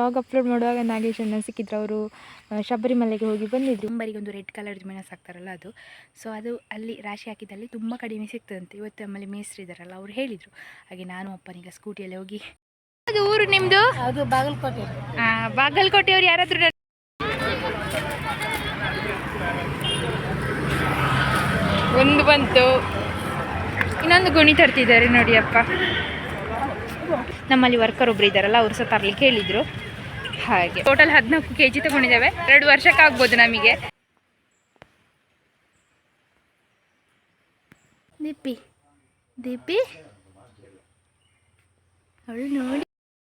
Blog upload ಮಾಡುವಾಗ ನಾಗೇಶ್ ಅಣ್ಣ ಸಿಕ್ಕಿದ್ರು. ಅವರು ಶಬರಿಮಲೆಗೆ ಹೋಗಿ ಬಂದಿದ್ರು. ಮುಂಬರಿಗೆ ಒಂದು ರೆಡ್ ಕಲರ್ದು ಮೆಣಸು ಹಾಕ್ತಾರಲ್ಲ ಅದು. ಸೊ ಅದು ಅಲ್ಲಿ ರಾಶಿ ಹಾಕಿದಲ್ಲಿ ತುಂಬ ಕಡಿಮೆ ಸಿಗ್ತದಂತೆ. ಇವತ್ತು ನಮ್ಮಲ್ಲಿ ಮೇಸ್ತ್ರಿ ಇದ್ದಾರಲ್ಲ ಅವ್ರು ಹೇಳಿದರು. ಹಾಗೆ ನಾನು ಅಪ್ಪನೀಗ ಸ್ಕೂಟಿಯಲ್ಲಿ ಹೋಗಿ. ಅದು ಊರು ನಿಮ್ಮದು ಅದು ಬಾಗಲಕೋಟೆ. ಬಾಗಲಕೋಟೆಯವ್ರು ಯಾರಾದರೂ ಒಂದು ಬಂತು. ಇನ್ನೊಂದು ಗುಣಿ ತರ್ತಿದ್ದಾರೆ ನೋಡಿ ಅಪ್ಪ. ನಮ್ಮಲ್ಲಿ ವರ್ಕರ್ ಒಬ್ರು ಇದ್ದಾರಲ್ಲ ಅವ್ರು ಸಹ ತರ್ಲಿಕ್ಕೆ ಹೇಳಿದ್ರು. ಹಾಗೆ. ಟೋಟಲ್ ಹದಿನಾಲ್ಕು ಕೆ ಜಿ ತಗೊಂಡಿದ್ದಾವೆ. ಎರಡು ವರ್ಷಕ್ಕೆ ಆಗ್ಬೋದು ನಮಗೆ. ದೀಪಿ. ದೀಪಿ? ಅವಳು ನೋಡಿ.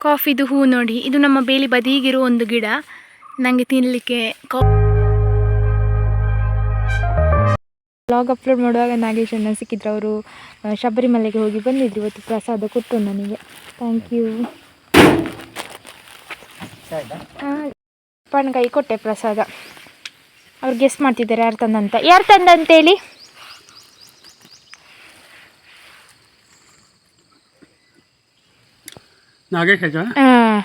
ಕಾಫಿದು ಹೂ ನೋಡಿ. ಇದು ನಮ್ಮ ಬೇಲಿ ಬದಿಗಿರೋ ಒಂದು ಗಿಡ. ನನಗೆ ತಿನ್ನಲಿಕ್ಕೆ ಬ್ಲಾಗ್ ಅಪ್ಲೋಡ್ ಮಾಡುವಾಗ ನಾಗೇಶ್ ಅಣ್ಣ ಸಿಕ್ಕಿದ್ರು. ಅವರು ಶಬರಿಮಲೆಗೆ ಹೋಗಿ ಬಂದಿದ್ರು. ಇವತ್ತು ಪ್ರಸಾದ ಕೊಟ್ಟು ನನಗೆ. ಥ್ಯಾಂಕ್ ಯು ಅಪ್ಪನ ಕೈ ಕೊಟ್ಟೆ ಪ್ರಸಾದ. ಅವ್ರು ಗೆಸ್ ಮಾಡ್ತಿದ್ದಾರೆ ಯಾರು ತಂದಂತ. ಯಾರು ತಂದಂತೇಳಿ ನಾಗೇಶ್ ಆಯ್ತಾ ಹಾಂ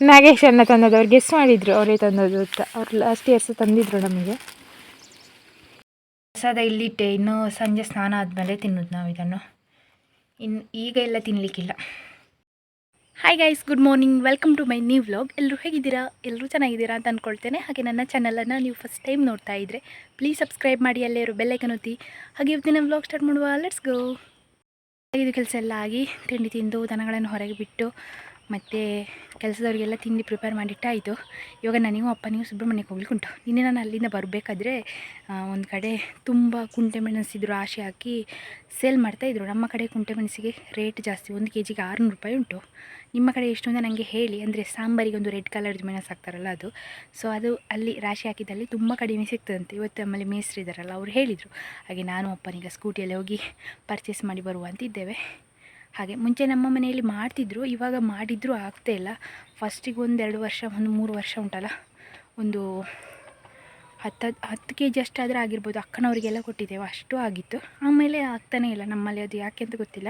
ನಾಗೇಶ್ ಅಣ್ಣ ತಂದದ್ದು. ಅವ್ರು ಗೆಸ್ ಮಾಡಿದ್ರು ಅವರೇ ತಂದದ್ದು ಅಂತ. ಅವ್ರು ಲಾಸ್ಟ್ ಇಯರ್ಸ್ ತಂದಿದ್ರು ನಮಗೆ. ಪ್ರಸಾದ ಇಲ್ಲಿಟ್ಟೆ. ಇನ್ನು ಸಂಜೆ ಸ್ನಾನ ಆದಮೇಲೆ ತಿನ್ನೋದು ನಾವು ಇದನ್ನು ಇನ್ನು ಈಗ ಎಲ್ಲ ತಿನ್ನಲಿಕ್ಕಿಲ್ಲ hi guys good morning welcome to my new vlog ಎಲ್ಲರೂ ಹೇಗಿದ್ದೀರಾ? ಎಲ್ಲರೂ ಚೆನ್ನಾಗಿದ್ದೀರಾ ಅಂತ ಅಂದ್ಕೊಳ್ತೇನೆ ಹಾಗೆ ನನ್ನ ಚಾನಲನ್ನು ನೀವು ಫಸ್ಟ್ ಟೈಮ್ ನೋಡ್ತಾ ಇದ್ದರೆ ಪ್ಲೀಸ್ ಸಬ್ಸ್ಕ್ರೈಬ್ ಮಾಡಿ, ಅಲ್ಲೇ ಇರೋ ಬೆಲ್ಲೈಕನ್ ಒತ್ತಿ. ಹಾಗೆ ಇವತ್ತಿನ ವ್ಲಾಗ್ ಸ್ಟಾರ್ಟ್ ಮಾಡುವ. ಲೆಟ್ಸ್ ಗೋ ಇದು ಕೆಲಸ ಎಲ್ಲ ಆಗಿ ತಿಂಡಿ ತಿಂದು ದನಗಳನ್ನು ಹೊರಗೆ ಬಿಟ್ಟು ಮತ್ತು ಕೆಲಸದವರಿಗೆಲ್ಲ ತಿಂಡಿ ಪ್ರಿಪೇರ್ ಮಾಡಿಟ್ಟಾಯಿತು. ಇವಾಗ ನನಗೂ ಅಪ್ಪನಿಗೂ ಸುಬ್ರಹ್ಮಣ್ಯಕ್ಕೆ ಹೋಗ್ಲಿಕ್ಕೆ ಉಂಟು. ನಿನ್ನೆ ನಾನು ಅಲ್ಲಿಂದ ಬರಬೇಕಾದ್ರೆ ಒಂದು ಕಡೆ ತುಂಬ ಕುಂಟೆ ಮೆಣಸಿದ್ರು ರಾಶಿ ಹಾಕಿ ಸೇಲ್ ಮಾಡ್ತಾಯಿದ್ರು ನಮ್ಮ ಕಡೆ ಕುಂಟೆ ಮೆಣಸಿಗೆ ರೇಟ್ ಜಾಸ್ತಿ. ಒಂದು ಕೆ ಜಿಗೆ ಆರುನೂರು ರೂಪಾಯಿ ಉಂಟು. ನಿಮ್ಮ ಕಡೆ ಎಷ್ಟು ಅಂತ ನನಗೆ ಹೇಳಿ, ಅಂದರೆ ಸಾಂಬಾರಿಗೆ ಒಂದು ರೆಡ್ ಕಲರ್ ಮೆಣಸು ಹಾಕ್ತಾರಲ್ಲ ಅದು. ಸೊ ಅದು ಅಲ್ಲಿ ರಾಶಿ ಹಾಕಿದಲ್ಲಿ ತುಂಬ ಕಡಿಮೆ ಸಿಗ್ತದಂತೆ. ಇವತ್ತು ನಮ್ಮಲ್ಲಿ ಮೇಸ್ತ್ರಿ ಇದ್ದಾರಲ್ಲ ಅವರು ಹೇಳಿದರು, ಹಾಗೆ ನಾನು ಅಪ್ಪನೀಗ ಸ್ಕೂಟಿಯಲ್ಲಿ ಹೋಗಿ ಪರ್ಚೇಸ್ ಮಾಡಿ ಬರುವಂತಿದ್ದೇವೆ ಹಾಗೆ ಮುಂಚೆ ನಮ್ಮ ಮನೆಯಲ್ಲಿ ಮಾಡ್ತಿದ್ರು, ಇವಾಗ ಮಾಡಿದರೂ ಆಗ್ತಾ ಇಲ್ಲ. ಫಸ್ಟಿಗೆ ಒಂದೆರಡು ವರ್ಷ, ಒಂದು ಮೂರು ವರ್ಷ ಉಂಟಲ್ಲ, ಒಂದು ಹತ್ತು ಹತ್ತು ಕೆ ಜಿ ಅಷ್ಟಾದರೆ ಆಗಿರ್ಬೋದು. ಅಕ್ಕನವರಿಗೆಲ್ಲ ಕೊಟ್ಟಿದ್ದೇವೆ. ಅಷ್ಟು ಆಗಿತ್ತು. ಆಮೇಲೆ ಆಗ್ತಾನೇ ಇಲ್ಲ. ನಮ್ಮಲ್ಲಿ ಅದು ಯಾಕೆ ಅಂತ ಗೊತ್ತಿಲ್ಲ.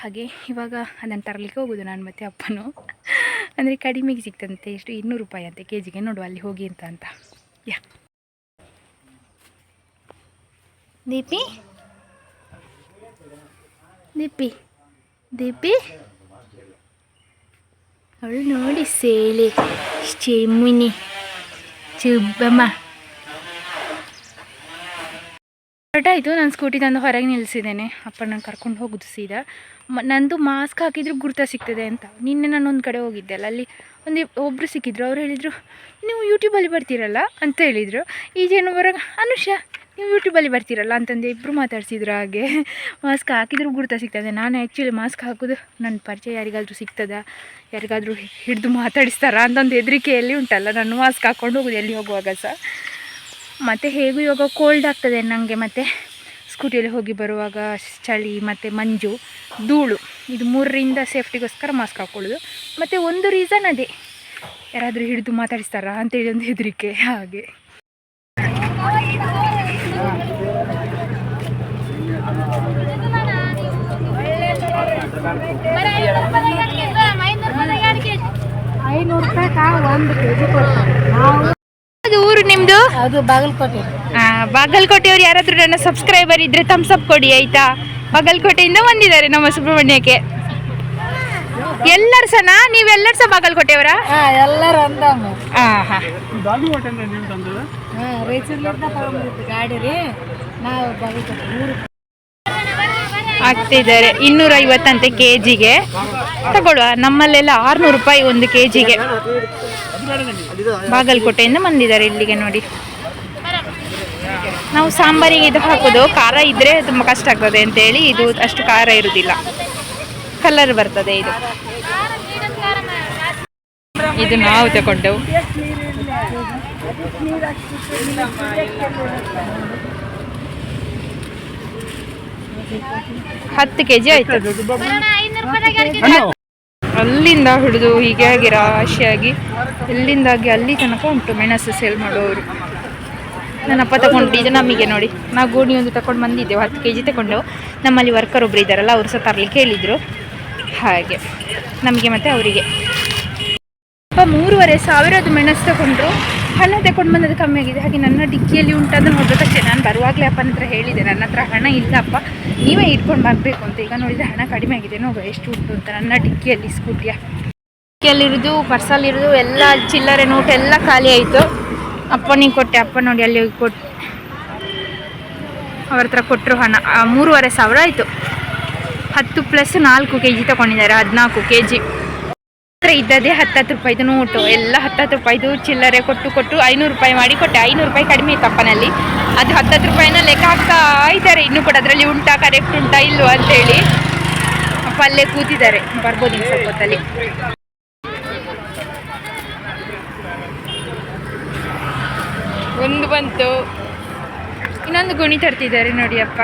ಹಾಗೆ ಇವಾಗ ಅದನ್ನು ತರಲಿಕ್ಕೆ ಹೋಗೋದು ನಾನು ಮತ್ತು ಅಪ್ಪನು. ಅಂದರೆ ಕಡಿಮೆಗೆ ಸಿಗ್ತಂತೆ ಎಷ್ಟು? ಇನ್ನೂರು ರೂಪಾಯಿ ಅಂತೆ ಕೆ ಜಿಗೆ ನೋಡುವ ಅಲ್ಲಿ ಹೋಗಿ ಅಂತ ಅಂತ. ಯಾ. ದೀಪಿ? ದೀಪಿ? ದೀಪಿ? ಅವಳು ನೋಡಿ ಸೇಲೆ. ಚೆಮ್ಮಿನಿ ಚುಬ್ಬಮ್ಮ ಹೊರಟಾಯಿತು ನಾನು ಸ್ಕೂಟಿ ತಂದು ಹೊರಗೆ ನಿಲ್ಲಿಸಿದ್ದೇನೆ ಅಪ್ಪ ನಾನು ಕರ್ಕೊಂಡು ಹೋಗುದು ಸೀದಾ. ಮ, ನಂದು ಮಾಸ್ಕ್ ಹಾಕಿದ್ರು ಗುರ್ತ ಸಿಗ್ತದೆ ಅಂತ. ನಿನ್ನೆ ನಾನು ಒಂದು ಕಡೆ ಹೋಗಿದ್ದೆ ಅಲ್ಲ. ಅಲ್ಲಿ ಒಂದು ಒಬ್ಬರು ಸಿಕ್ಕಿದ್ರು. ಅವ್ರು ಹೇಳಿದರು, ನೀವು ಯೂಟ್ಯೂಬಲ್ಲಿ ಬರ್ತೀರಲ್ಲ? ಅಂತ ಹೇಳಿದರು. ಈಜೇನು ಬರ ಅನುಷಾ, ನೀವು ಯೂಟ್ಯೂಬಲ್ಲಿ ಬರ್ತೀರಲ್ಲ? ಅಂತಂದು ಇಬ್ಬರು ಮಾತಾಡ್ಸಿದ್ರು ಹಾಗೆ. ಮಾಸ್ಕ್ ಹಾಕಿದ್ರು ಗುರ್ತ ಸಿಗ್ತದೆ. ನಾನು ಆ್ಯಕ್ಚುಲಿ ಮಾಸ್ಕ್ ಹಾಕೋದು ನನ್ನ ಪರಿಚಯ ಯಾರಿಗಾದರೂ ಸಿಗ್ತದಾ? ಯಾರಿಗಾದರೂ ಹಿಡಿದು ಮಾತಾಡಿಸ್ತಾರಾ ಅಂತ ಒಂದು ಹೆದರಿಕೆಯಲ್ಲಿ ಉಂಟಲ್ಲ. ನಾನು ಮಾಸ್ಕ್ ಹಾಕ್ಕೊಂಡು ಹೋಗೋದು ಎಲ್ಲಿ ಹೋಗುವಾಗ ಸಹ. ಮತ್ತು ಹೇಗೂ ಇವಾಗ ಕೋಲ್ಡ್ ಆಗ್ತದೆ ನನಗೆ ಮತ್ತು ಸ್ಕೂಟಿಯಲ್ಲಿ ಹೋಗಿ ಬರುವಾಗ ಚಳಿ ಮತ್ತು ಮಂಜು, ಧೂಳು, ಇದು ಮೂರರಿಂದ ಸೇಫ್ಟಿಗೋಸ್ಕರ ಮಾಸ್ಕ್ ಹಾಕ್ಕೊಳ್ಳೋದು ಮತ್ತು ಒಂದು ರೀಸನ್ ಅದೇ, ಯಾರಾದರೂ ಹಿಡಿದು ಮಾತಾಡಿಸ್ತಾರಾ ಅಂತೇಳಿ ಒಂದು ಹೆದರಿಕೆ, ಹಾಗೆ. ಐನೂರು ರೂಪಾಯಿ ಒಂದು ಕೆ ಕೊಡ್ತಾರೆ ಊರು ನಿಮ್ಮದು ಅದು ಬಾಗಲಕೋಟೆ. ಬಾಗಲಕೋಟೆಯವ್ರು ಯಾರಾದರೂ ನನ್ನ ಸಬ್ಸ್ಕ್ರೈಬರ್ ಇದ್ರೆ ಥಮ್ಸ್ ಅಪ್ ಕೊಡಿ ಆಯ್ತಾ? ಬಾಗಲಕೋಟೆಯಿಂದ ಬಂದಿದ್ದಾರೆ ನಮ್ಮ ಸುಬ್ರಹ್ಮಣ್ಯಕ್ಕೆ. ಎಲ್ಲರೂ ಸಹ ನೀವೆಲ್ಲರ ಸಹ ಬಾಗಲಕೋಟೆಯವರ ಎಲ್ಲರೂ ಆಗ್ತಿದ್ದಾರೆ ಇನ್ನೂರ ಐವತ್ತಂತೆ ಕೆ ಜಿಗೆ ತಗೊಳ್ಳುವ ನಮ್ಮಲ್ಲೆಲ್ಲ ಆರ್ನೂರು ರೂಪಾಯಿ ಒಂದು ಕೆ ಜಿಗೆ ಬಾಗಲಕೋಟೆಯಿಂದ ಬಂದಿದ್ದಾರೆ ಇಲ್ಲಿಗೆ ನೋಡಿ. ನಾವು ಸಾಂಬಾರಿಗೆ ಇದು ಹಾಕೋದು. ಖಾರ ಇದ್ರೆ ತುಂಬ ಕಷ್ಟ ಆಗ್ತದೆ ಅಂತೇಳಿ ಇದು ಅಷ್ಟು ಖಾರ ಇರುವುದಿಲ್ಲ ಕಲರ್ ಬರ್ತದೆ ಇದು. ಇದು ನಾವು ತಗೊಂಡೆವು ಹತ್ತು ಕೆ ಜಿ ಆಯ್ತು ಅಲ್ಲಿಂದ ಹಿಡಿದು ಹೀಗೆ ಆಗಿ ರಾಶಿಯಾಗಿ ಎಲ್ಲಿಂದಾಗಿ ಅಲ್ಲಿ ತನಕ ಉಂಟು ಮೆಣಸು ಸೇಲ್ ಮಾಡೋರು. ನನ್ನಪ್ಪ ತಗೊಂಡು ಇದು ನಮಗೆ ನೋಡಿ. ನಾವು ಗೋಣಿ ಒಂದು ತಗೊಂಡು ಬಂದಿದ್ದೆವು, ಹತ್ತು ಕೆ ಜಿ ತಗೊಂಡೆವು ನಮ್ಮಲ್ಲಿ ವರ್ಕರ್ ಒಬ್ಬರು ಇದ್ದಾರಲ್ಲ, ಅವರು ಸಹ ತರಲಿಕ್ಕೆ ಹೇಳಿದರು. ಹಾಗೆ. ನಮಗೆ ಮತ್ತು ಅವರಿಗೆ. ಅಪ್ಪ ಮೂರುವರೆ ಸಾವಿರದ ಮೆಣಸು ತಗೊಂಡ್ರು. ಹಣ ತಗೊಂಡು ಬಂದದ್ದು ಕಮ್ಮಿ ಆಗಿದೆ. ಹಾಗೆ ನನ್ನ ಡಿಕ್ಕಿಯಲ್ಲಿ ಉಂಟಂದ್ರೆ ತಕ್ಷಣ ನಾನು ಬರುವಾಗಲೇ ಅಪ್ಪನ ಹತ್ರ ಹೇಳಿದೆ. ನನ್ನ ಹತ್ರ ಹಣ ಇಲ್ಲಪ್ಪ ನೀವೇ ಇಟ್ಕೊಂಡು ಬರಬೇಕು ಅಂತ. ಈಗ ನೋಡಿದರೆ ಹಣ ಕಡಿಮೆ ಆಗಿದೆ. ನೋಡುವ ಎಷ್ಟು ಉಂಟು ಅಂತ ನನ್ನ ಡಿಕ್ಕಿಯಲ್ಲಿ ಸ್ಕೂಟಿಯ. ಡಿಕ್ಕಿಯಲ್ಲಿರೋದು ಪರ್ಸಲ್ಲಿರೋದು ಎಲ್ಲ ಚಿಲ್ಲರೆ ನೋಟ್ ಎಲ್ಲ ಖಾಲಿ ಆಯಿತು. ಅಪ್ಪನಿಗೆ ಕೊಟ್ಟೆ. ಅಪ್ಪ ನೋಡಿ ಅಲ್ಲಿ ಹೋಗಿ ಕೊಟ್ಟು ಅವ್ರ ಹತ್ರ ಕೊಟ್ಟರು ಹಣ. ಮೂರುವರೆ ಸಾವಿರ ಆಯಿತು. ಹತ್ತು ಪ್ಲಸ್ ನಾಲ್ಕು ಕೆ ಜಿ ತಗೊಂಡಿದ್ದಾರೆ. ಹದಿನಾಲ್ಕು ಕೆ ಜಿ ಇದ್ದದೇ ಹತ್ತತ್ತು ರೂಪಾಯಿದು ನೋಟು. ಎಲ್ಲ ಹತ್ತತ್ತು ರೂಪಾಯಿದು ಚಿಲ್ಲರೆ ಕೊಟ್ಟು ಕೊಟ್ಟು ಐನೂರು ರೂಪಾಯಿ ಮಾಡಿ ಕೊಟ್ಟೆ. ಐನೂರು ರೂಪಾಯಿ ಕಡಿಮೆ ಇತ್ತು ಅದು ಹತ್ತತ್ತು ರೂಪಾಯಿನ ಲೆಕ್ಕ ಹಾಕ್ತಾ ಇದ್ದಾರೆ. ಇನ್ನೂ ಕೂಡ ಅದರಲ್ಲಿ ಉಂಟಾ ಕರೆಕ್ಟ್ ಉಂಟಾ, ಇಲ್ವಾ ಅಂತೇಳಿ ಅಪ್ಪ ಅಲ್ಲೇ ಕೂತಿದ್ದಾರೆ. ಬರ್ಬೋದು ಇನ್ನು ಸ್ವಲ್ಪ ಹೊತ್ತಲ್ಲಿ. ಒಂದು ಬಂತು. ಇನ್ನೊಂದು ಗುಣಿ ತರ್ತಿದ್ದಾರೆ ನೋಡಿ ಅಪ್ಪ.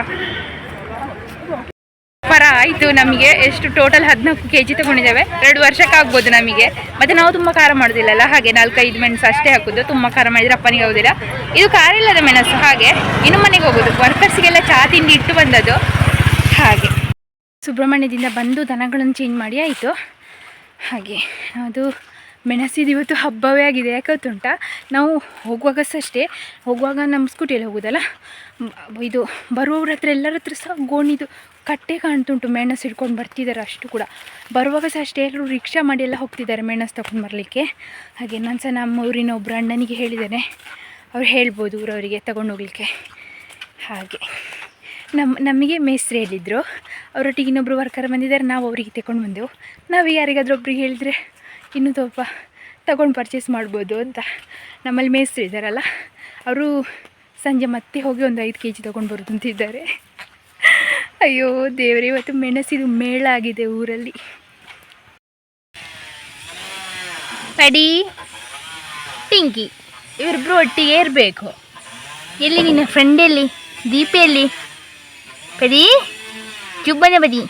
ಪರ ಆಯಿತು ನಮಗೆ. ಎಷ್ಟು ಟೋಟಲ್ ಹದಿನಾಲ್ಕು ಕೆ ಜಿ ತೊಗೊಂಡಿದ್ದೇವೆ. ಎರಡು ವರ್ಷಕ್ಕೆ ಆಗ್ಬೋದು ನಮಗೆ. ಮತ್ತು ನಾವು ತುಂಬ ಖಾರ ಮಾಡೋದಿಲ್ಲಲ್ಲ? ಹಾಗೆ ನಾಲ್ಕೈದು ಮೆಣಸು ಅಷ್ಟೇ ಹಾಕೋದು. ತುಂಬ ಖಾರ ಮಾಡಿದರೆ ಅಪ್ಪನಿಗೆ ಆಗೋದಿಲ್ಲ. ಇದು ಖಾರ ಇಲ್ಲದ ಮೆಣಸು. ಹಾಗೆ ಇನ್ನು ಮನೆಗೆ ಹೋಗೋದು. ವರ್ಕರ್ಸ್ಗೆಲ್ಲ ಚಹಾ ತಿಂಡಿ ಇಟ್ಟು ಬಂದದ್ದು. ಹಾಗೆ. ಸುಬ್ರಹ್ಮಣ್ಯದಿಂದ ಬಂದು ದನಗಳನ್ನು ಚೇಂಜ್ ಮಾಡಿ ಆಯಿತು. ಹಾಗೆ. ಅದು ಮೆಣಸಿದ ಇವತ್ತು ಹಬ್ಬವೇ ಆಗಿದೆ. ಯಾಕೆ ನಾವು ಹೋಗುವಾಗ ಸಹ ಅಷ್ಟೇ ಹೋಗುವಾಗ ನಮ್ಮ ಸ್ಕೂಟಿಯಲ್ಲಿ ಹೋಗೋದಲ್ಲ? ಇದು ಬರುವವ್ರ ಹತ್ರ ಎಲ್ಲರ ಹತ್ರ ಸಹ ಗೋಣಿದು ಕಟ್ಟೆ ಕಾಣ್ತುಂಟು, ಮೆಣಸು ಹಿಡ್ಕೊಂಡು ಬರ್ತಿದ್ದಾರೆ ಅಷ್ಟು ಕೂಡ. ಬರುವಾಗ ಸಹ ಅಷ್ಟೇ ಎಲ್ಲರೂ ರಿಕ್ಷಾ ಮಾಡಿ ಎಲ್ಲ ಹೋಗ್ತಿದ್ದಾರೆ ಮೆಣಸು ತಗೊಂಡು ಬರಲಿಕ್ಕೆ. ಹಾಗೆ ನಾನು ಸಹ ನಮ್ಮ ಊರಿನ ಒಬ್ಬರು ಅಣ್ಣನಿಗೆ ಹೇಳಿದ್ದೇನೆ. ಅವ್ರು ಹೇಳ್ಬೋದು ಊರವರಿಗೆ ತಗೊಂಡು ಹೋಗ್ಲಿಕ್ಕೆ. ಹಾಗೆ. ನಮ್ಮ ನಮಗೆ ಮೇಸ್ತ್ರಿ ಹೇಳಿದ್ರು. ಅವರೊಟ್ಟಿಗೆ ಇನ್ನೊಬ್ಬರು ವರ್ಕರ್ ಬಂದಿದ್ದಾರೆ, ನಾವು ಅವರಿಗೆ ತಗೊಂಡು ಬಂದೆವು. ನಾವು ಯಾರಿಗಾದ್ರೂ ಒಬ್ರಿಗೆ ಹೇಳಿದರೆ, ಇನ್ನೂ ಸ್ವಲ್ಪ ತಗೊಂಡು ಪರ್ಚೇಸ್ ಮಾಡ್ಬೋದು ಅಂತ. ನಮ್ಮಲ್ಲಿ ಮೇಸ್ತ್ರಿ ಇದ್ದಾರಲ್ಲ, ಅವರು ಸಂಜೆ ಮತ್ತೆ ಹೋಗಿ ಒಂದು ಐದು ಕೆ ಜಿ ತೊಗೊಂಡು ಬರೋದು ಅಂತಿದ್ದಾರೆ ಅಯ್ಯೋ ದೇವರೇ, ಇವತ್ತು ಮೆಣಸಿದು ಮೇಳ ಆಗಿದೆ ಊರಲ್ಲಿ. ಪಡಿ ಪಿಂಕಿ, ಇವರಿಬ್ರು ಒಟ್ಟಿಗೆ ಇರಬೇಕು. ಎಲ್ಲಿ ನಿನ್ನ ಫ್ರೆಂಡ್ ಎಲ್ಲಿ? ದೀಪೆಯಲ್ಲಿ ಪಡಿ ಚುಬ್ಬನೆ ಬದಿ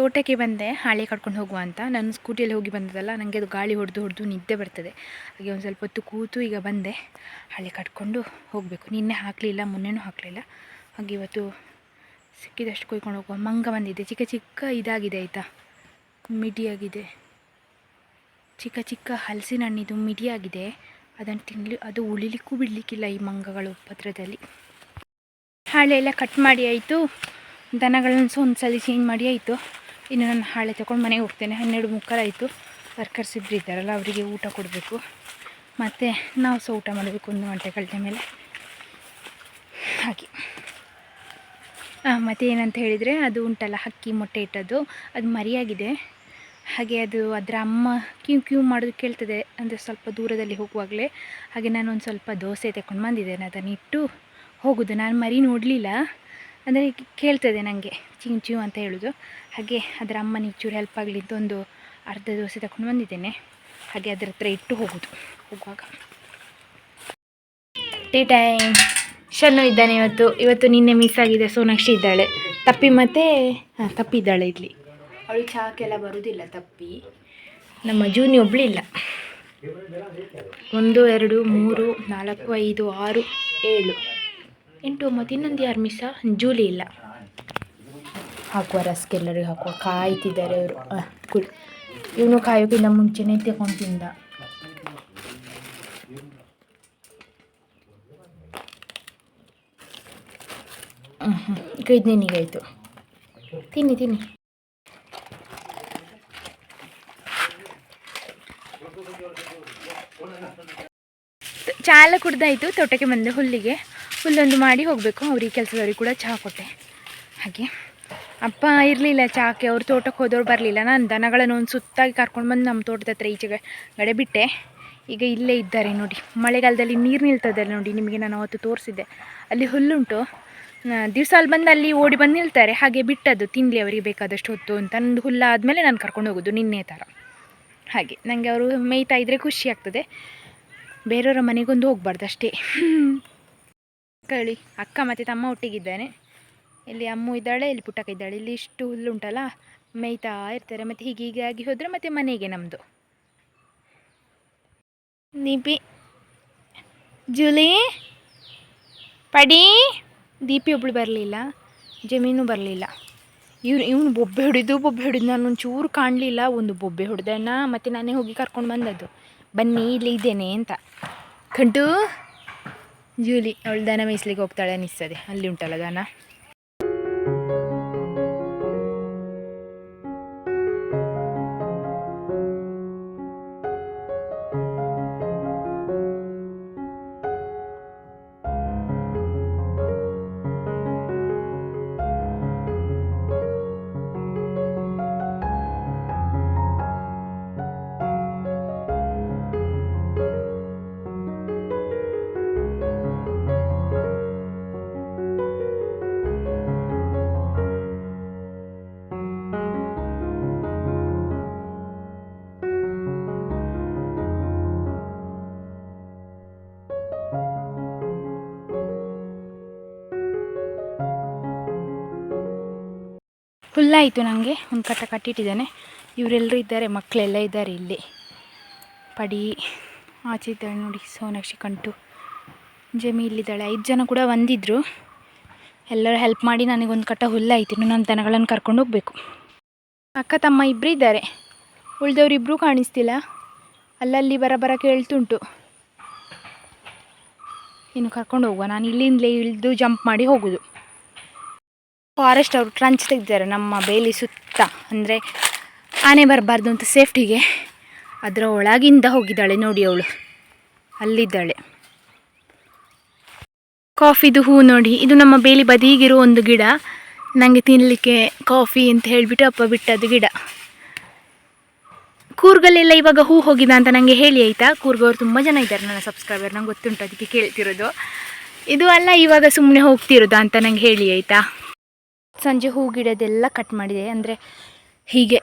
ತೋಟಕ್ಕೆ ಬಂದೆ, ಹಾಳೆ ಕಟ್ಕೊಂಡು ಹೋಗುವ ಅಂತ. ನಾನು ಸ್ಕೂಟಿಯಲ್ಲಿ ಹೋಗಿ ಬಂದದಲ್ಲ ನನಗೆ ಅದು ಗಾಳಿ ಹೊಡೆದು ಹೊಡೆದು ನಿದ್ದೆ ಬರ್ತದೆ. ಹಾಗೆ ಒಂದು ಸ್ವಲ್ಪ ಹೊತ್ತು ಕೂತು ಈಗ ಬಂದೆ. ಹಾಳೆ ಕಟ್ಕೊಂಡು ಹೋಗಬೇಕು. ನಿನ್ನೆ ಹಾಕಲಿಲ್ಲ, ಮೊನ್ನೆನೂ ಹಾಕಲಿಲ್ಲ. ಹಾಗೆ ಇವತ್ತು ಸಿಕ್ಕಿದಷ್ಟು ಕೊಯ್ಕೊಂಡು ಹೋಗುವ. ಮಂಗ ಬಂದಿದೆ. ಚಿಕ್ಕ ಚಿಕ್ಕ ಇದಾಗಿದೆ ಆಯಿತಾ? ಮಿಡಿಯಾಗಿದೆ. ಚಿಕ್ಕ ಚಿಕ್ಕ ಹಲಸಿನ ಹಣ್ಣಿದು ಮಿಡಿಯಾಗಿದೆ. ಅದನ್ನು ತಿನ್ನಲಿ ಅದು ಉಳಿಲಿಕ್ಕೂ ಬಿಡಲಿಕ್ಕಿಲ್ಲ ಈ ಮಂಗಗಳು ಪತ್ರದಲ್ಲಿ. ಹಾಳೆ ಎಲ್ಲ ಕಟ್ ಮಾಡಿ ಆಯಿತು. ದನಗಳನ್ನು ಸಹ ಒಂದು ಸಲ ಚೇಂಜ್ ಮಾಡಿ ಆಯಿತು. ಇನ್ನು ನಾನು ಹಾಳೆ ತಗೊಂಡು ಮನೆಗೆ ಹೋಗ್ತೇನೆ. ಹನ್ನೆರಡು ಮುಕ್ಕಾಲಾಯಿತು ವರ್ಕರ್ಸ್ ಇಬ್ಬರು ಇದ್ದಾರಲ್ಲ, ಅವರಿಗೆ ಊಟ ಕೊಡಬೇಕು. ಮತ್ತು ನಾವು ಸಹ ಊಟ ಮಾಡಬೇಕು ಒಂದು ಗಂಟೆ ಕಳೆದ ಮೇಲೆ. ಹಾಗೆ. ಮತ್ತು ಏನಂತ ಹೇಳಿದರೆ, ಅದು ಉಂಟಲ್ಲ, ಹಕ್ಕಿ ಮೊಟ್ಟೆ ಇಟ್ಟದ್ದು. ಅದು ಮರಿಯಾಗಿದೆ. ಹಾಗೆ ಅದು ಅದರ ಅಮ್ಮ ಕ್ಯೂ ಕ್ಯೂ ಮಾಡೋದು ಕೇಳ್ತದೆ. ಅಂದರೆ ಸ್ವಲ್ಪ ದೂರದಲ್ಲಿ ಹೋಗುವಾಗಲೇ. ಹಾಗೆ ನಾನು ಒಂದು ಸ್ವಲ್ಪ ದೋಸೆ ತಗೊಂಡು ಬಂದಿದ್ದೇನೆ. ಅದನ್ನು ಇಟ್ಟು ಹೋಗೋದು. ನಾನು ಮರಿ ನೋಡಲಿಲ್ಲ. ಅಂದರೆ ಕೇಳ್ತದೆ ನನಗೆ ಚಿಂಗ್ ಚಿಂ ಅಂತ ಹೇಳೋದು. ಹಾಗೆ ಅದರ ಅಮ್ಮನಿಗೆ ಚೂರು ಹೆಲ್ಪ್ ಆಗಲಿ ಇದೊಂದು ಅರ್ಧ ದೋಸೆ ತಗೊಂಡು ಬಂದಿದ್ದೇನೆ. ಹಾಗೆ ಅದರ ಹತ್ರ ಇಟ್ಟು ಹೋಗೋದು, ಹೋಗುವಾಗ. Tea time. ಶನ್ನು ಇದ್ದಾನೆ ಇವತ್ತು. ಇವತ್ತು ನಿನ್ನೆ ಮಿಸ್ ಆಗಿದೆ ಸೋನಾಕ್ಷಿ ಇದ್ದಾಳೆ. ತಪ್ಪಿ ಮತ್ತೆ, ಹಾಂ, ತಪ್ಪಿ ಇದ್ದಾಳೆ ಇಲ್ಲಿ. ಅವಳು ಚಾಕೆಲ್ಲ ಬರೋದಿಲ್ಲ ತಪ್ಪಿ. ನಮ್ಮ ಜೂನಿ ಒಬ್ಬಳಿಲ್ಲ ಒಂದು, ಎರಡು, ಮೂರು, ನಾಲ್ಕು, ಐದು, ಆರು, ಏಳು. ಎಂಟು ಒಂಬತ್ತು ಇನ್ನೊಂದು ಯಾರು ಮಿಸ್ಸ ಜೂಲಿ ಇಲ್ಲ. ಹಾಕುವ ರಸ್ಕ್ ಎಲ್ಲರಿಗೂ ಹಾಕುವ. ಕಾಯ್ತಿದ್ದಾರೆ ಅವರು ಕುಡಿ. ಇವನು ಕಾಯೋಕ್ಕಿಂತ ಮುಂಚೆನೇ ತಗೊಂಡು ತಿಂದ ಹ್ಞೂ ಹ್ಞೂ ಈಗ ಇದು ನಿನಗಾಯಿತು ತಿನ್ನಿ ತಿನ್ನಿ. ಚಾಲ ಕುಡ್ದಾಯಿತು ತೋಟಕ್ಕೆ ಬಂದೆ ಹುಲ್ಲಿಗೆ. ಹುಲ್ಲೊಂದು ಮಾಡಿ ಹೋಗಬೇಕು. ಅವ್ರಿಗೆ ಕೆಲಸದವ್ರಿಗೆ ಕೂಡ ಚಹಾ ಕೊಟ್ಟೆ. ಹಾಗೆ. ಅಪ್ಪ ಇರಲಿಲ್ಲ ಚಾಕೆ ಅವ್ರ ತೋಟಕ್ಕೆ ಹೋದವ್ರು ಬರಲಿಲ್ಲ. ನಾನು ದನಗಳನ್ನು ಒಂದು ಸುತ್ತಾಗಿ ಕರ್ಕೊಂಡು ಬಂದು ನಮ್ಮ ತೋಟದ ಹತ್ರ ಈಚೆಗೆ ಗಡೆ ಬಿಟ್ಟೆ. ಈಗ ಇಲ್ಲೇ ಇದ್ದಾರೆ ನೋಡಿ. ಮಳೆಗಾಲದಲ್ಲಿ ನೀರು ನಿಲ್ತದೆ ನೋಡಿ, ನಿಮಗೆ ನಾನು ಅವತ್ತು ತೋರಿಸಿದ್ದೆ. ಅಲ್ಲಿ ಹುಲ್ಲುಂಟು. ದಿವಸ ಅಲ್ಲಿ ಬಂದು ಅಲ್ಲಿ ಓಡಿ ಬಂದು ನಿಲ್ತಾರೆ. ಹಾಗೆ ಬಿಟ್ಟದ್ದು ತಿನ್ನಲಿ ಅವರಿಗೆ ಬೇಕಾದಷ್ಟು ಹೊತ್ತು ಅಂತ. ನಂದು ಹುಲ್ಲಾದಮೇಲೆ ನಾನು ಕರ್ಕೊಂಡು ಹೋಗೋದು ನಿನ್ನೆ ಥರ ಹಾಗೆ. ನನಗೆ ಅವರು ಮೇಯ್ತಾ ಇದ್ದರೆ ಖುಷಿ ಆಗ್ತದೆ. ಬೇರೆಯವರ ಮನೆಗೊಂದು ಹೋಗ್ಬಾರ್ದು ಅಷ್ಟೇ. ಹೇಳಿ ಅಕ್ಕ ಮತ್ತು ತಮ್ಮ ಒಟ್ಟಿಗಿದ್ದಾನೆ. ಇಲ್ಲಿ ಅಮ್ಮು ಇದ್ದಾಳೆ, ಇಲ್ಲಿ ಪುಟ್ಟಕ್ಕ ಇದ್ದಾಳೆ. ಇಲ್ಲಿ ಇಷ್ಟು ಹುಲ್ಲುಂಟಲ್ಲ, ಮೇಯ್ತಾ ಇರ್ತಾರೆ. ಮತ್ತು ಹೀಗೆ ಆಗಿ ಹೋದರೆ ಮತ್ತು ಮನೆಗೆ ನಮ್ಮದು ದೀಪಿ, ಜೂಲಿ, ಪಡಿ. ದೀಪಿ ಒಬ್ಳು ಬರಲಿಲ್ಲ, ಜಮೀನು ಬರಲಿಲ್ಲ. ಇವ್ರು ಇವನು ಬೊಬ್ಬೆ ಹೊಡಿದು ಬೊಬ್ಬೆ ಹೊಡಿದು ನಾನು ಒಂಚೂರು ಕಾಣಲಿಲ್ಲ. ಒಂದು ಬೊಬ್ಬೆ ಹೊಡೆದಣ್ಣ ಮತ್ತು ನಾನೇ ಹೋಗಿ ಕರ್ಕೊಂಡು ಬಂದದ್ದು. ಬನ್ನಿ, ಇಲ್ಲಿ ಇದ್ದೇನೆ ಅಂತ. ಕಂಡು ಜೂಲಿ ಅವಳು ದನ ಮೇಯಿಸ್ಲಿಕ್ಕೆ ಹೋಗ್ತಾಳೆ ಅನಿಸ್ತದೆ ಅಲ್ಲಿ ಉಂಟಲ್ಲ ದನ? ಹುಲ್ಲಾಯಿತು ನನಗೆ ಒಂದು ಕಟ್ಟ ಕಟ್ಟಿಟ್ಟಿದ್ದಾನೆ. ಇವರೆಲ್ಲರೂ ಇದ್ದಾರೆ ಮಕ್ಕಳೆಲ್ಲ ಇದ್ದಾರೆ ಇಲ್ಲಿ. ಪಡಿ, ಆಚೆ ಇದ್ದಾಳೆ ನೋಡಿ, ಸೋನಾಕ್ಷಿ, ಕಂಟು. ಜಮಿ ಇಲ್ಲಿದ್ದಾಳೆ. ಐದು ಜನ ಕೂಡ ಬಂದಿದ್ದರು ಎಲ್ಲರೂ ಹೆಲ್ಪ್ ಮಾಡಿ ನನಗೊಂದು ಕಟ್ಟ ಹುಲ್ಲಾಯಿತು ಇನ್ನು ನನ್ನ ದನಗಳನ್ನು ಕರ್ಕೊಂಡು ಹೋಗಬೇಕು. ಅಕ್ಕ, ತಮ್ಮ ಇಬ್ಬರು ಇದ್ದಾರೆ. ಉಳಿದವ್ರು ಇಬ್ಬರೂ ಕಾಣಿಸ್ತಿಲ್ಲ. ಅಲ್ಲಲ್ಲಿ ಬರ ಬರ ಕೇಳ್ತುಂಟು. ಇನ್ನು ಕರ್ಕೊಂಡು ಹೋಗುವ. ನಾನು ಇಲ್ಲಿಂದಲೇ ಇಳಿದು ಜಂಪ್ ಮಾಡಿ ಹೋಗೋದು. ಫಾರೆಸ್ಟ್ ಅವರು ಟ್ರಂಚ್ ತೆಗ್ದಿದ್ದಾರೆ ನಮ್ಮ ಬೇಲಿ ಸುತ್ತ. ಅಂದರೆ ಆನೆ ಬರಬಾರ್ದು ಅಂತ ಸೇಫ್ಟಿಗೆ. ಅದರ ಒಳಗಿಂದ ಹೋಗಿದ್ದಾಳೆ ನೋಡಿ ಅವಳು. ಅಲ್ಲಿದ್ದಾಳೆ. ಕಾಫಿದು ಹೂ ನೋಡಿ. ಇದು ನಮ್ಮ ಬೇಲಿ ಬದಿಗಿರೋ ಒಂದು ಗಿಡ. ನನಗೆ ತಿನ್ನಲಿಕ್ಕೆ ಕಾಫಿ ಅಂತ ಹೇಳಿಬಿಟ್ಟು ಅಪ್ಪ ಬಿಟ್ಟದ್ದು ಗಿಡ. ಕೂರ್ಗಲ್ಲೆಲ್ಲ ಇವಾಗ ಹೂ ಹೋಗಿದೆ ಅಂತ ನನಗೆ ಹೇಳಿ ಆಯಿತಾ? ಕೂರ್ಗವ್ರು ತುಂಬ ಜನ ಇದ್ದಾರೆ ನನ್ನ ಸಬ್ಸ್ಕ್ರೈಬರ್ ನಂಗೆ ಗೊತ್ತುಂಟು, ಅದಕ್ಕೆ ಕೇಳ್ತಿರೋದು. ಇದು ಅಲ್ಲ ಇವಾಗ ಸುಮ್ಮನೆ ಹೋಗ್ತಿರೋದು ಅಂತ ನಂಗೆ ಹೇಳಿ ಆಯಿತಾ? ಸಂಜೆ ಹೂ ಗಿಡದೆಲ್ಲ ಕಟ್ ಮಾಡಿದೆ. ಅಂದರೆ ಹೀಗೆ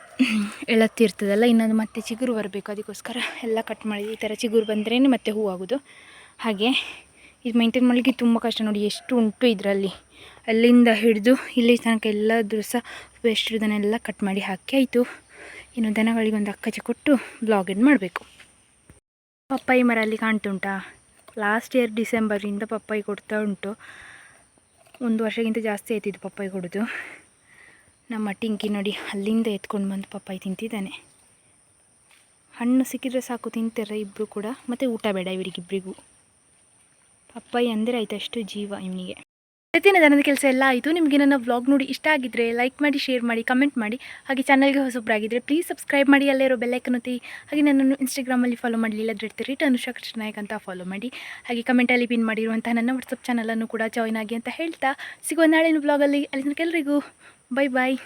ಎಳತ್ತಿರ್ತದಲ್ಲ ಇನ್ನೊಂದು ಮತ್ತೆ ಚಿಗುರು ಬರಬೇಕು. ಅದಕ್ಕೋಸ್ಕರ ಎಲ್ಲ ಕಟ್ ಮಾಡಿದೆ. ಈ ಥರ ಚಿಗುರು ಬಂದ್ರೇ ಮತ್ತೆ ಹೂ ಆಗೋದು. ಹಾಗೆ ಇದು ಮೈಂಟೈನ್ ಮಾಡಲಿಕ್ಕೆ ತುಂಬ ಕಷ್ಟ. ನೋಡಿ, ಎಷ್ಟು ಉಂಟು ಇದರಲ್ಲಿ. ಅಲ್ಲಿಂದ ಹಿಡಿದು ಇಲ್ಲಿ ತನಕ ಎಲ್ಲಾದರೂ ಸಹ ವೇಸ್ಟ್ ಇರೋದನ್ನೆಲ್ಲ ಕಟ್ ಮಾಡಿ ಹಾಕಿ ಆಯಿತು. ಇನ್ನು ದನಗಳಿಗೆ ಒಂದು ಅಕ್ಕಚೆ ಕೊಟ್ಟು ಬ್ಲಾಗ್ ಇನ್ ಮಾಡಬೇಕು. ಪಪ್ಪಾಯಿ ಮರ ಅಲ್ಲಿ ಕಾಣ್ತುಂಟಾ ಲಾಸ್ಟ್ ಇಯರ್ ಡಿಸೆಂಬರಿಂದ ಪಪ್ಪಾಯಿ ಕೊಡ್ತಾ ಉಂಟು. ಒಂದು ವರ್ಷಕ್ಕಿಂತ ಜಾಸ್ತಿ ಆಯ್ತಿದ್ದು ಪಪ್ಪಾಯಿ ಕೊಡೋದು. ನಮ್ಮ ಟಿಂಕಿ ನೋಡಿ ಅಲ್ಲಿಂದ ಎತ್ಕೊಂಡು ಬಂದು ಪಪ್ಪಾಯಿ ತಿಂತಿದ್ದಾನೆ. ಹಣ್ಣು ಸಿಕ್ಕಿದ್ರೆ ಸಾಕು ತಿಂತಾರೆ ಇಬ್ಬರು ಕೂಡ, ಮತ್ತು ಊಟ ಬೇಡ ಇವರಿಗಿಬ್ಬರಿಗೂ ಪಪ್ಪಾಯಿ ಅಂದರೆ ಆಯ್ತು ಅಷ್ಟು ಜೀವ ಇವನಿಗೆ. ಪ್ರತಿದಿನ ದನದ ಕೆಲಸ ಎಲ್ಲ ಆಯಿತು. ನಿಮಗೆ ನನ್ನ ವ್ಲಾಗ್ ನೋಡಿ ಇಷ್ಟ ಆಗಿದ್ದರೆ ಲೈಕ್ ಮಾಡಿ ಶೇರ್ ಮಾಡಿ ಕಮೆಂಟ್ ಮಾಡಿ. ಹಾಗೆ ಚಾನಲ್ಗೆ ಹೊಸೊಬ್ಬರಾಗಿದ್ದರೆ ಪ್ಲೀಸ್ ಸಬ್ಸ್ಕ್ರೈಬ್ ಮಾಡಿ. ಅಲ್ಲೇ ಇರೋ ಬೆಲ್ಲೈಕನ್ ಒತ್ತಿ. ಹಾಗೆ ನನ್ನನ್ನು ಇನ್ಸ್ಟಾಗ್ರಾಮಲ್ಲಿ ಫಾಲೋ ಮಾಡಲಿಲ್ಲ ರಿಟ್ ಅನುಷಾ ಕೃಷ್ಣ ನಾಯಕ್ ಅಂತ ಫಾಲೋ ಮಾಡಿ. ಹಾಗೆ ಕಮೆಂಟಲ್ಲಿ ಪಿನ್ ಮಾಡಿರುವಂಥ ನನ್ನ ವಾಟ್ಸಪ್ ಚಾನಲನ್ನು ಕೂಡ ಜಾಯ್ನ್ ಆಗಿ ಅಂತ ಹೇಳ್ತಾ. ಸಿಗುವ ನಾಳಿನ ವ್ಲಾಗಲ್ಲಿ ಅಲ್ಲಿ ನನ್ನ ಎಲ್ರಿಗೂ ಬೈ ಬಾಯ್